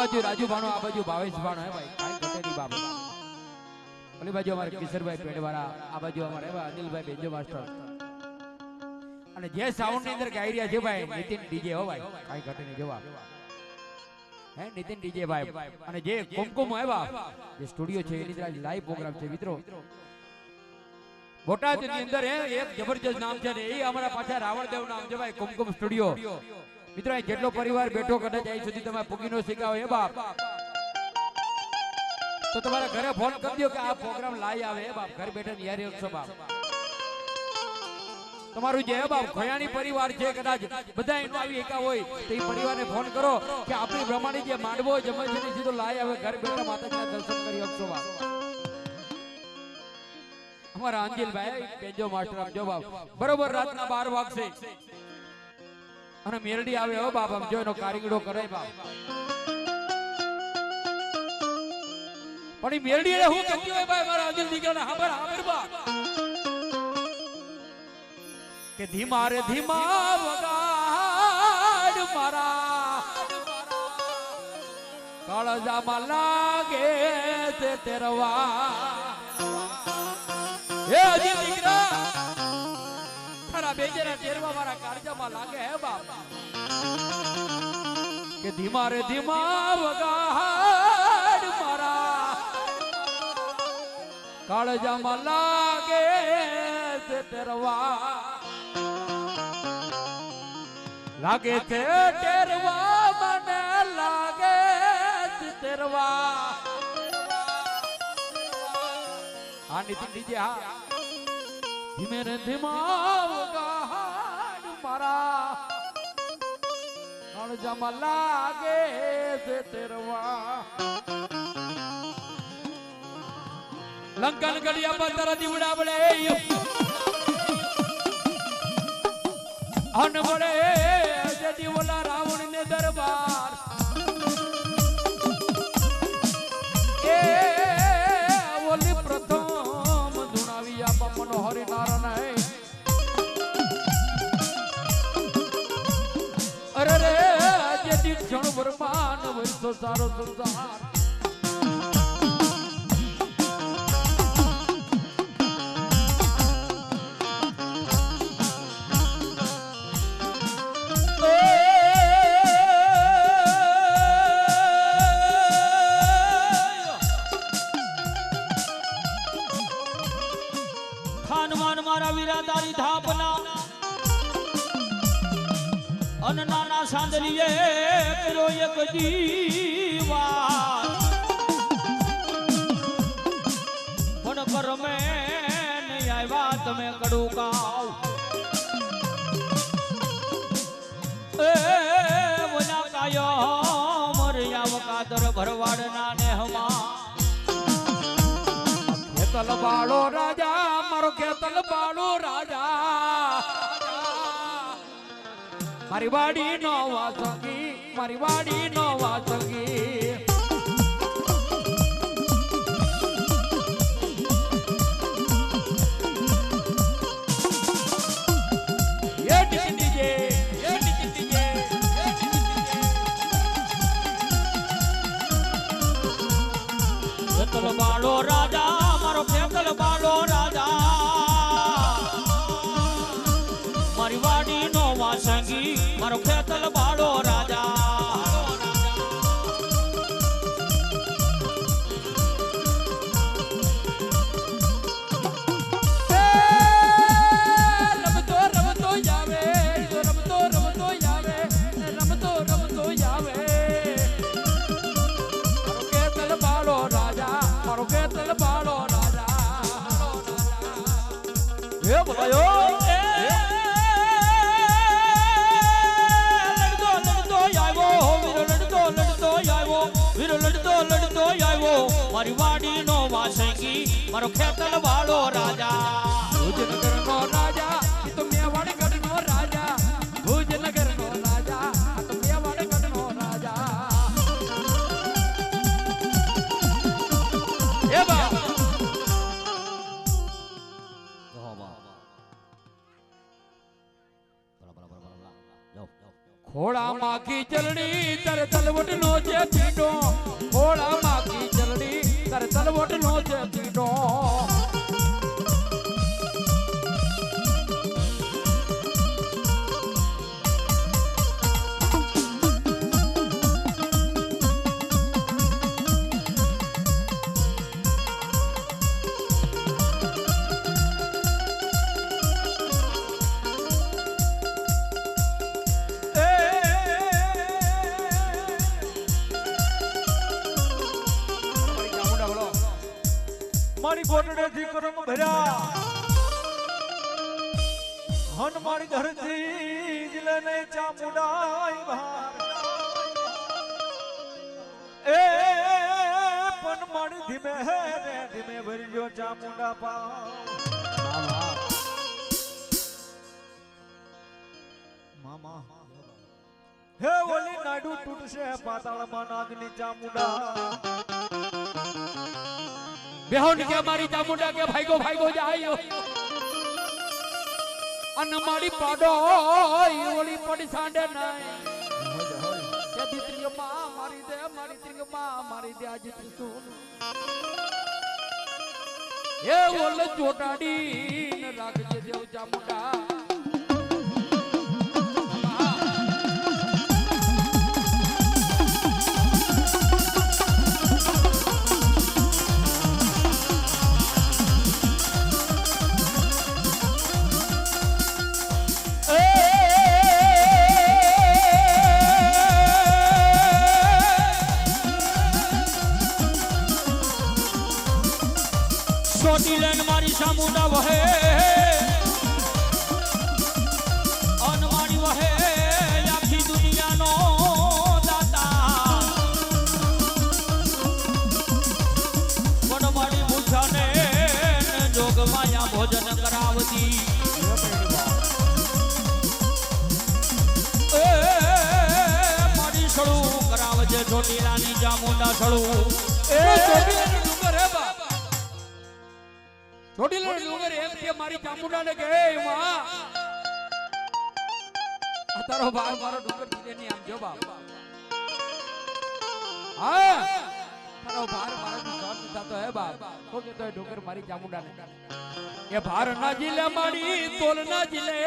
બાજુ રાજુ ભાણો, આ બાજુ ભાવેશ ભાણો હે ભાઈ. ઘટે નહીં ઓલી બાજુ અમારે કિશોરભાઈ પેડવાળા આ બાજુ અમારે અનિલભાઈ બેંજો માસ્ટર. અને જે સાઉન્ડની અંદર ગાઈ રહ્યા છે ભાઈ, નીતિન ડીજે હો ભાઈ. કાંઈ ઘટે નહીં જવાબ હે નીતિન ડીજે ભાઈ. અને જે કુમકુમ આવ્યા, જે સ્ટુડિયો છે, એની અંદર લાઈવ પ્રોગ્રામ છે, મિત્રો. બોટાદની અંદર એક જબરજસ્ત નામ છે એ અમારા પાછા રાવણદેવ નામ છે ભાઈ, કુમકુમ સ્ટુડિયો. મિત્રો, અહીં જેટલો પરિવાર બેઠો કદાચ અહીં સુધી તમે પૂગી નો શીખાવો એ બાપ. તો તમારા ઘરે ફોન કરી દો કે આ પ્રોગ્રામ લાઈ આવે બાપ. ઘર બેઠા નિહારી શકશો, બાપ. તમારું જે બાપ ખયાણી પરિવાર છે કદાચ, બધા આવી એકા હોય, તો એ પરિવારને ફોન કરો કે આપણી બ્રહ્માની જે માંડવો જમે છે સીધો લાઈ આવે, ઘર બેઠા માતાજીના દર્શન કરી શકશો, બાપ. અમારા અંજિલભાઈ, પેજો માસ્ટર આપજો બાપ. બરોબર રાતના બાર વાગશે. અને મેરડી આવે હો બાપ, આમ જો એનો કારીગડો કરે બાપ. પણ એ મેરડી એ હું કહ્યું હોય ભાઈ, મારા અંજિલ દીકરાને? હાબર હાબર બાપ. કે ધીમા રે ધીમા વગાડ મારા. કાળજામાં લાગે તે તેરવા. હે અજી દીકરા. તારા બેજેરા તેરવા મારા કાળજામાં લાગે હે બાપ. કે ધીમા રે ધીમા વગાડ મારા. કાળજામાં લાગે છે તેરવા લાગે છે ટેરવા, મને લાગે છે ટેરવા. આ નીતિ ડીજે હા. ધીમે રે ધીમા વગાડ મારા કાળજામાં લાગે છે તેરવા લંકન ગડિયા બંદર દીવડા બળે અન બળે જડી ઓલા રાવણ ને દરબાર વર્ષો સારો સંસાર ખાનમાન મારા વીરા તારી થાપના. અન નાના સાંદલીએ એક દીવા બાળો રાજા, મારો કેતન બાળો રાજા. મારી વાડી નો વાસંગી મારી વાડી નો વાસંગી એ ટીકી નો વાસંગી મારો ખેતલ બાળો રાજા રમતો નો વાસંગી મારો ખેતલ વાળો રાજા. ભુજનગર નો રાજા ઈ તો મેવાડ નો રાજા. ભુજનગર નો રાજા તો મેવાડ નો રાજા. એ બા. ખોળા માખી ચલડી તારે તલવટ નો છે પીડો ખોળા માખી ચલડી તર તલવટ નો છે પીડો મારી ગોટડેથી કરમ ભર્યા. હન મારી ઘરથી જિલ્લે ચામુડાઈ ભાર એ, પણ મારી ધીમે હે રે ધીમે ભરજો ચામુંડા પા મામા. હે ઓલી નાડુ તૂટશે પાતાળમાં નાગની ચામુંડા બેહોન કે મારી ચામુંડા કે ભાઈગો ભાઈગો જાયો. અન મારી પાડો ઓલી પડી સાંડે નાય. કે દીત્રીઓ માં મારી દે, મારી ત્રીંગમાં મારી દે આજ તું એ ઓલે જોટાડી રાખજે દેવ ચામુંડા. સામુંડા વહે અન વહે, આખી દુનિયાનો દાતા. પણ મારી મૂછાને જોગ ભોજન કરાવતી. મારી સળું કરાવજે રાની ચામુંડા સળું. ચોટીલાનો ડુંગર એમ કે મારી ચામુંડાને કે "એ માં આ તારો ભાઈ મારો ડુંગર જીલે ની આમ જો બાપ. હા. તારો ભાર મારો ડુંગર થતો હે બાપ. તો કે તો ડુંગર મારી ચામુંડાને. એ ભાર ના જીલે મારી તોલ ના જીલે.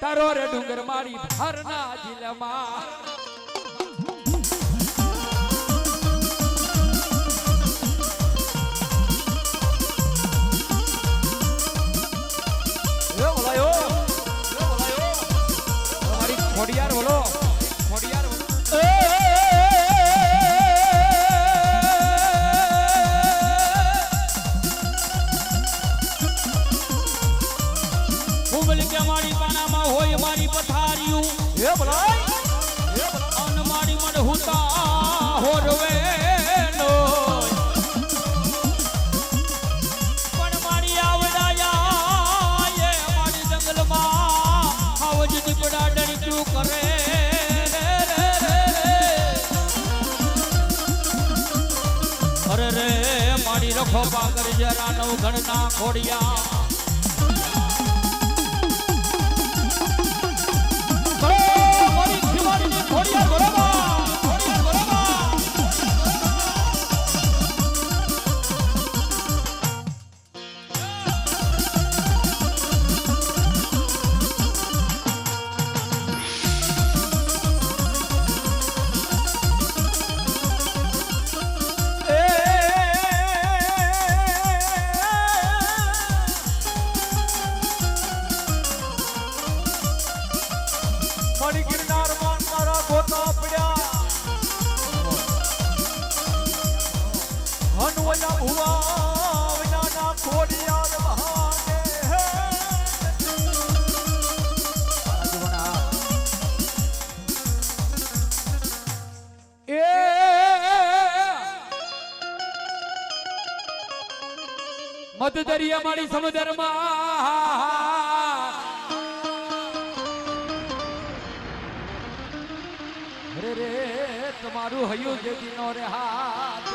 તારો રે ડુંગર મારી ભાર ના જીલે માં કરે. અરે રે મારી રખો પાકર જરા નવ ઘણના ખોડિયા મારી ગિરનારમાં મારા ગોતા પડ્યા. હનવયા ભુવા વિનાના ખોડિયાર બહાને. હે એ મધ દરિયા મારી સમુદ્રમાં મારું હયું દેવીનો રે હાથ.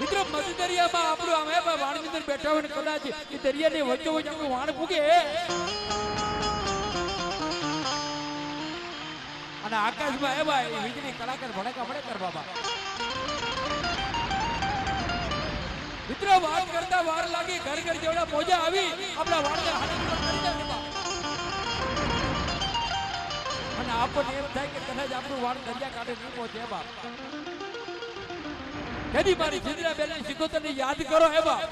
મિત્રો મધુ દરિયામાં આપણું અમે વાણ અંદર બેઠા હોય ને કદાચ એ દરિયાની વચ્ચે વચ્ચે આપણું વાણ ફૂગે અને આકાશમાં એ ભાઈ વીજળી કલાકાર ભડકા, ભડકર, બાબા. મિત્રો, વાત કરતા વાર લાગી, ઘર ઘર જેવડા મોજા આવી, આપણા વાળને હાથ અને આપણને એમ થાય કે કદાચ આપણું વાળ દરિયા કાંઠે નહીં પહોંચે બાપ કદી મારી જીંદરા બેન સિકોતરને યાદ કરો હે બાપ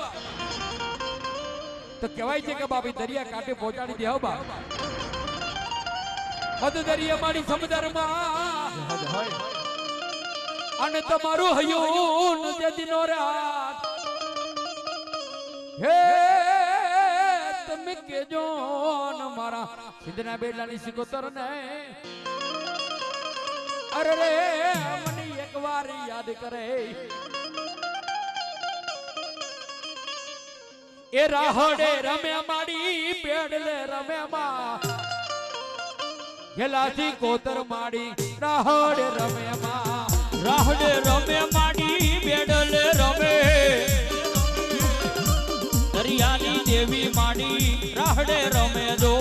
તો કહેવાય છે કે બાપ દરિયા કાંઠે પહોંચાડી દેવો બાપ મધ દરિયા મારી સમુદ્રમાં અને તમારું હયું તે દિનો રાત. હે તમે કેજો ને મારા સિદ્ધના બેડલાની સિકોતર ને અરે રે, મને એકવાર યાદ કરે. એ રાહડે રમ્યા માડી, પેડલે રમ્યા માં. ગેલાથી કોતર માડી, રાહડે રમ્યા માં. રાહડે રમે માડી બેડલે રમે. દરિયાની દેવી માડી રાહડે રમે જો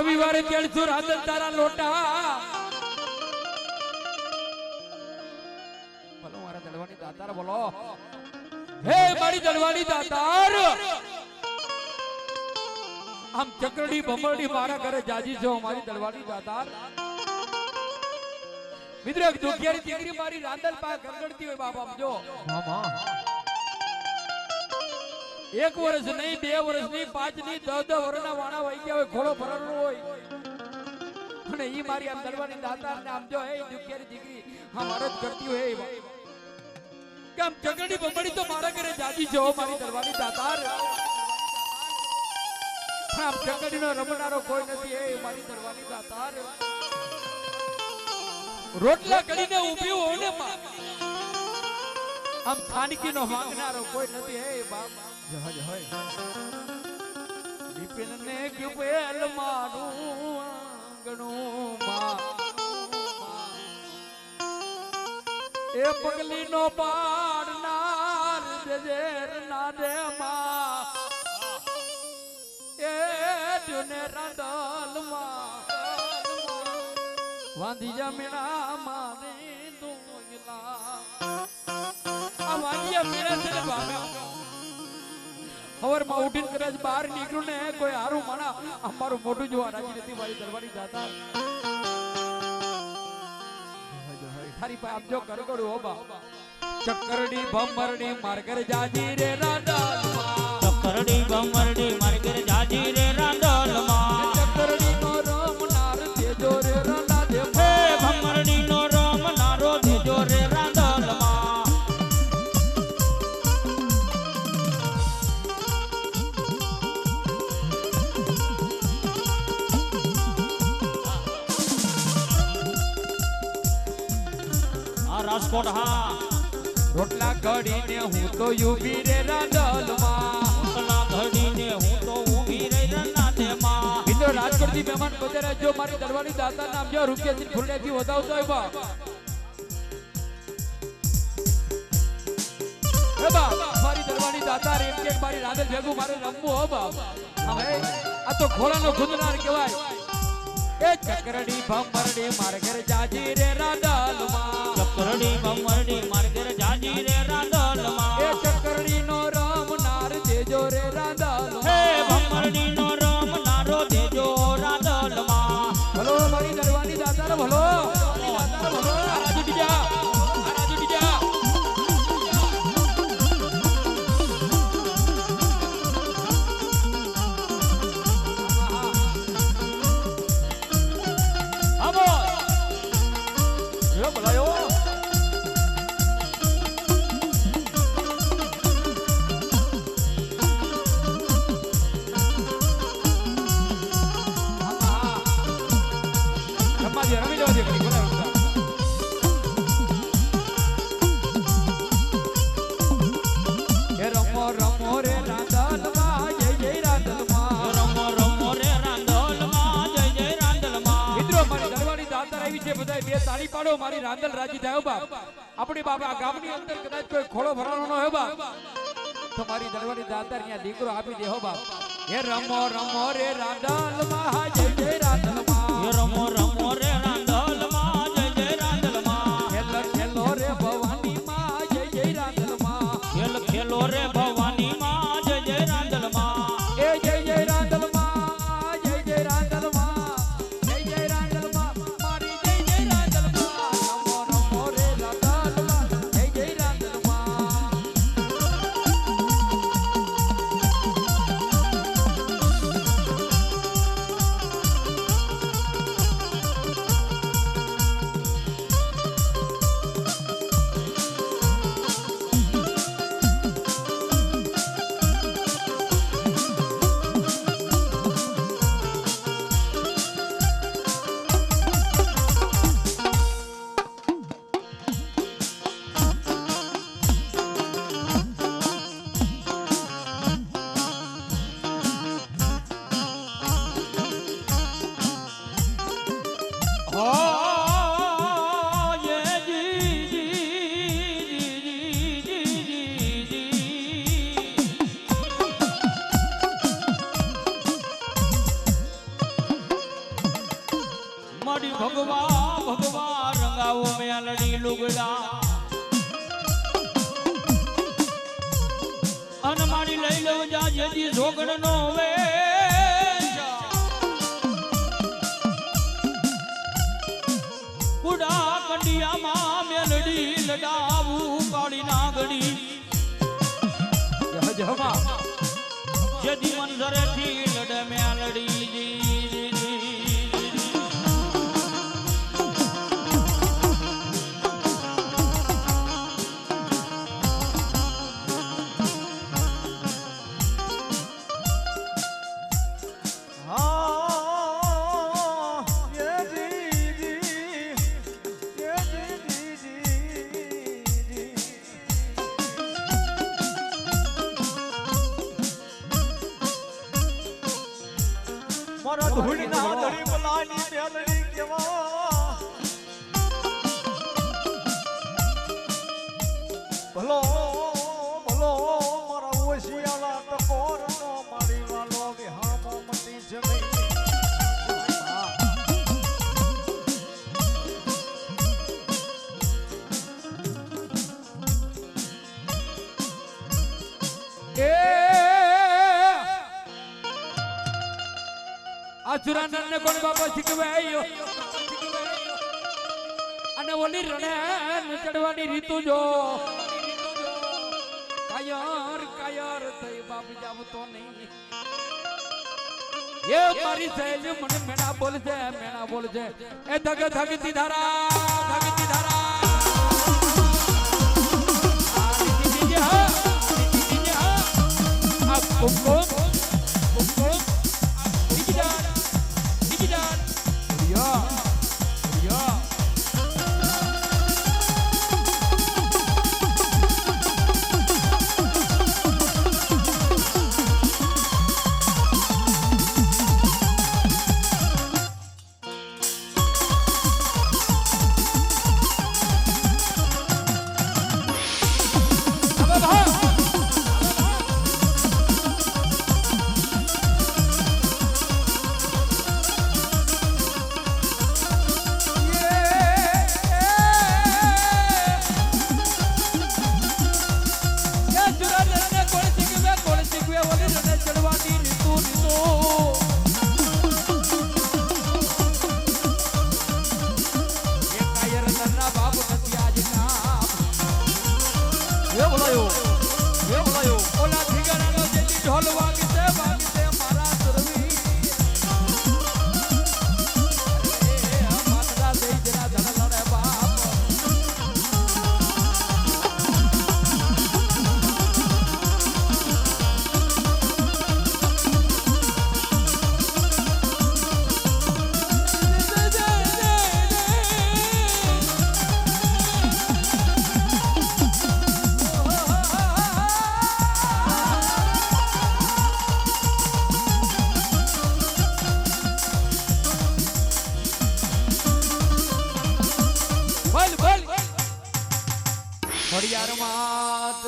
રવિવારે તેડસુ રાધન તારા લોટા. બોલો મારા દળવાની દાતાર બોલો હે મારી દળવાની દાતાર. આમ ચકરડી ભમરડી મારા ઘરે જાજી છો મારી દળવાની દાતાર. મિત્રો એક દુખિયારી દીકરી મારી રાંદલ પા ગરગડતી હોય બાપ જો. એક વર્ષ નહીં, બે વર્ષ નહીં, પાંચ નહીં, દસ દસ વર્ષના વાણા વહી ગયા હોય, ઘોડો ભરવાનો હોય. અને ઈ મારી આમ દરબારની દાતા ને આમ જો, હે દુખિયારી દીકરી હા મારો જ કરતી હોય, એ વાત. કે ઝઘડી બમડી તો મારા ઘરે જાજી જો મારી દરબારની દાતાર. આમ આમ ઝઘડીનો રમનારો કોઈ નથી એ મારી દરબારની દાતાર. રોટલા કરીને ઊભી હોય ને માં ખાનકી ખાનકીનો માંગનારો કોઈ નથી હે બાપ. જહજ હોય. દીપિન ને કુપેલ મારું આંગણું માં એ પગલી નો પાડનાર જજેર ના દે માં એ જુને રાંદલમાં વાંધી જમીણા મારી છે ને હવારમાં ઉઠીને કદાચ બહાર નીકળું ને કોઈ હારું માણા અમારું મોટું જોવા રાજી નથી મારી દરબારી જાતા. તારી પાસે આપજો કરગડું હો બા. ચક્કરડી ભમરડી માર્ગર જાજી રે રાંદલમાં ચક્કરડી બમરડી માર્ગર જાજી રે રાંદલમાં ચક્કરડી રાજકોટ હા રોટલા ઘડીને હું તો યુવી રે રાંડલમાં. રોટલા ઘડીને હું તો ઊભી રહી રનાદેમાં મિત્રો રાજકોટથી મહેમાન પધાર્યા જો મારી દરવાની દાતા નામ જો રૂપિયા થી ફૂલ્યા થી વધાવતો હોય બા મારી દરવાની દાતા રેમ કે મારી રાંધલ ભેગું મારે રમવું હો બા હવે આ તો ઘોડાનો ગુંદનાર કહેવાય. એ ચકરડી ભમરડી માર ઘર જાજી રે રાંડલમાં. ચકરડી બમરડી માર ઘેર જાજી રે એ બે તાળી પાડો, મારી રાંદલ રાજી થાય, હો બાપ. આપણી બાપ આ ગામની અંદર કદાચ કોઈ ખોળો ભરવાનો ન હોય બાપ. તો મારી દરવાની દાતર ત્યાં દીકરો આપી દે, હો બાપ. એ રમો રમો રે રાંદલમાં જય જય રાંદલમાં હે રમો રમો જોગણ નો વે કુડા કંડિયામાં મેલડી લડાવું કાળી નાગડી. જહ જહમાં જેદી મંજરેથી ને કોણ બાપા શીખવાયો? અને ઓલી રણે ચડવાની રીતુ જો. કાયર કાયર થઈ બાપ જાવ તો નહીં. એ મારી સહેજ મને મેણા બોલજે મેણા બોલજે. એ ધગ, ધગતી ધારા ધગતી ધારા. રીતિ દીજે We Yeah.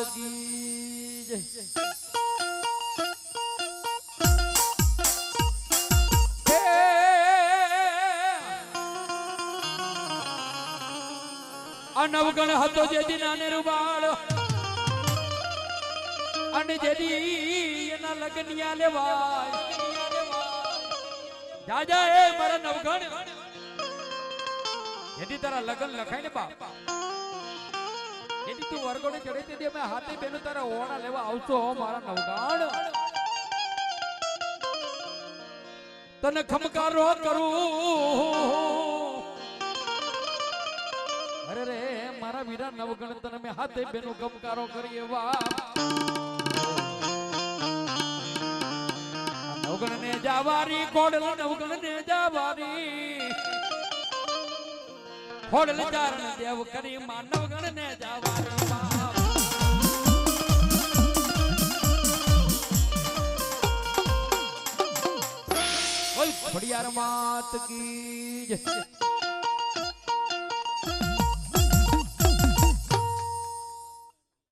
હે. હતો જેથી નાને રૂબાળ અને જેથી એના લગનિયા લેવાય. જાજા એ મારા નવગણ. જેથી તારા લગન લખાય ને બાપ. તું વરગોડે ચડે તેથી અમે હાથે બેનો તારા ઓળા લેવા આવશો મારા નવગાણ તને ખમકારો કરું. અરે રે, મારા વીરા નવગણ, તને મેં હાથે બેનો ખમકારો કરી એવા. નવગણ ને જાવારી કોડલ નવગણ ને જાવારી. ખોડલ ચારણ દેવ કરી માનવ ગણ ને જવા ખોડિયાર માત કી.